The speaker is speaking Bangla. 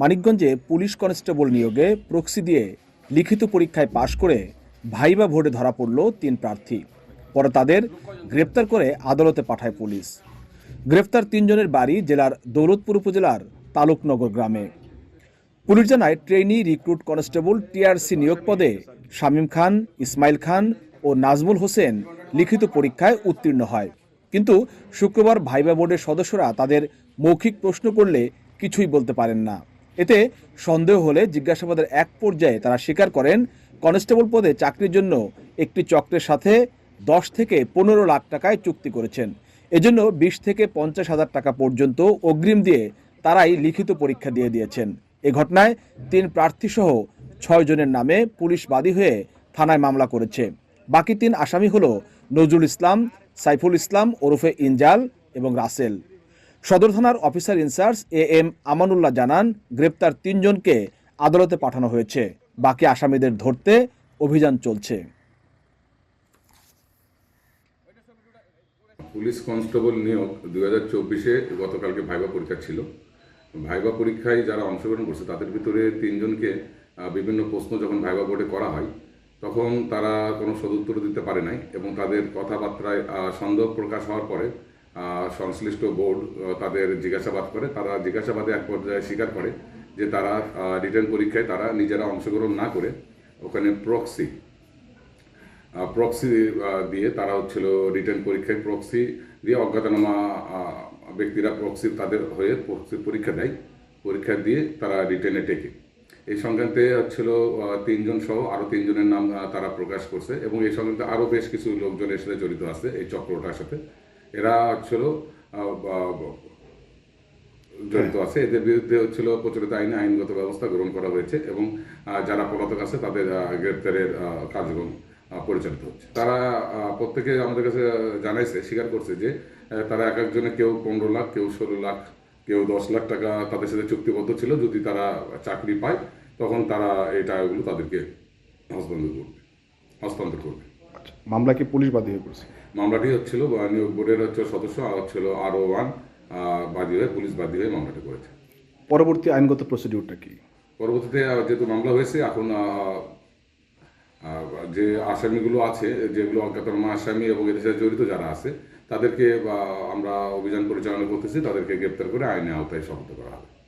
মানিকগঞ্জে পুলিশ কনস্টেবল নিয়োগে প্রক্সি দিয়ে লিখিত পরীক্ষায় পাশ করে ভাইবা ভোটে ধরা পড়ল তিন প্রার্থী। পরে তাদের গ্রেপ্তার করে আদালতে পাঠায় পুলিশ। গ্রেপ্তার তিনজনের বাড়ি জেলার দৌলতপুর উপজেলার তালুকনগর গ্রামে। পুলিশ জানায় ট্রেনি রিক্রুট কনস্টেবল, টিআরসি নিয়োগ পদে শামীম খান, ইসমাইল খান ও নাজমুল হোসেন লিখিত পরীক্ষায় উত্তীর্ণ হয়। কিন্তু শুক্রবার ভাইবা বোর্ডের সদস্যরা তাদের মৌখিক প্রশ্ন করলে কিছুই বলতে পারেন না। এতে সন্দেহ হলে জিজ্ঞাসাবাদের এক পর্যায়ে তারা স্বীকার করেন, কনস্টেবল পদে চাকরির জন্য একটি চক্রের সাথে দশ থেকে পনেরো লাখ টাকায় চুক্তি করেছেন। এজন্য বিশ থেকে পঞ্চাশ হাজার টাকা পর্যন্ত অগ্রিম দিয়ে তারাই লিখিত পরীক্ষা দিয়ে দিয়েছেন। এ ঘটনায় তিন প্রার্থীসহ ছয় জনের নামে পুলিশ বাদী হয়ে থানায় মামলা করেছে। বাকি তিন আসামি হল নজরুল ইসলাম, সাইফুল ইসলাম ওরফে ইনজাল এবং রাসেল। সদর থানার officer incharge A M Amanullah জানান, গ্রেপ্তার তিনজনকে আদালতে পাঠানো হয়েছে। বাকি আসামিদের ধরতে অভিযান চলছে। পুলিশ কনস্টেবল নিয়োগ দুই হাজার চব্বিশে গতকালকে ভাইবা পরীক্ষা ছিল। ভাইবা পরীক্ষায় যারা অংশগ্রহণ করছে, তাদের ভিতরে তিনজনকে বিভিন্ন প্রশ্ন যখন ভাইবা বোর্ডে করা হয়, তখন তারা কোনো সদুত্তর দিতে পারে নাই এবং তাদের কথাবার্তায় সন্দেহ প্রকাশ হওয়ার পরে সংশ্লিষ্ট বোর্ড তাদের জিজ্ঞাসাবাদ করে। তারা জিজ্ঞাসাবাদে এক পর্যায়ে স্বীকার করে যে তারা রিটার্ন পরীক্ষায় তারা নিজেরা অংশগ্রহণ না করে ওখানে প্রক্সি প্রক্সি দিয়ে তারা হচ্ছিল রিটার্ন পরীক্ষায় প্রক্সি দিয়ে অজ্ঞাতনামা ব্যক্তিরা প্রক্সি তাদের হয়ে প্রক্সি পরীক্ষা দেয়। পরীক্ষা দিয়ে তারা রিটার্নে টেকে এই সংক্রান্তে হচ্ছিল তিনজন সহ আরও তিনজনের নাম তারা প্রকাশ করছে এবং এই সংক্রান্তে আরও বেশ কিছু লোকজন এর সাথে জড়িত আছে এই চক্রটার সাথে। এরা আহ, জড়িত আছে। এদের বিরুদ্ধে হচ্ছিল প্রচলিত আইনে আইনগত ব্যবস্থা গ্রহণ করা হয়েছে এবং যারা পলাতক আছে তাদের গ্রেপ্তারের কার্যক্রম পরিচালিত হচ্ছে। তারা প্রত্যেকে আমাদের কাছে জানাইছে স্বীকার করছে যে তারা এক একজনে কেউ পনেরো লাখ কেউ ষোলো লাখ কেউ দশ লাখ টাকা তাদের সাথে চুক্তিবদ্ধ ছিল। যদি তারা চাকরি পায় তখন তারা এই টাকাগুলো তাদেরকে হস্তান্তর করবে হস্তান্তর করবে। মামলা কি পুলিশ বাদী হয়ে পড়েছে। মামলাটি হচ্ছিল নিয়োগ বোর্ডের হচ্ছে সদস্য আর হচ্ছিল আরও ওয়ান বাদী হয়ে পুলিশ বাদী হয়ে মামলাটি করেছে। পরবর্তী আইনগত প্রসিডিউরটা কি? পরবর্তীতে যেহেতু মামলা হয়েছে এখন যে আসামিগুলো আছে যেগুলো অজ্ঞাতনামা আসামি এবং এদের সাথে জড়িত যারা আছে তাদেরকে আমরা অভিযান পরিচালনা করতেছি তাদেরকে গ্রেপ্তার করে আইনে আওতায় শপথ করা হবে।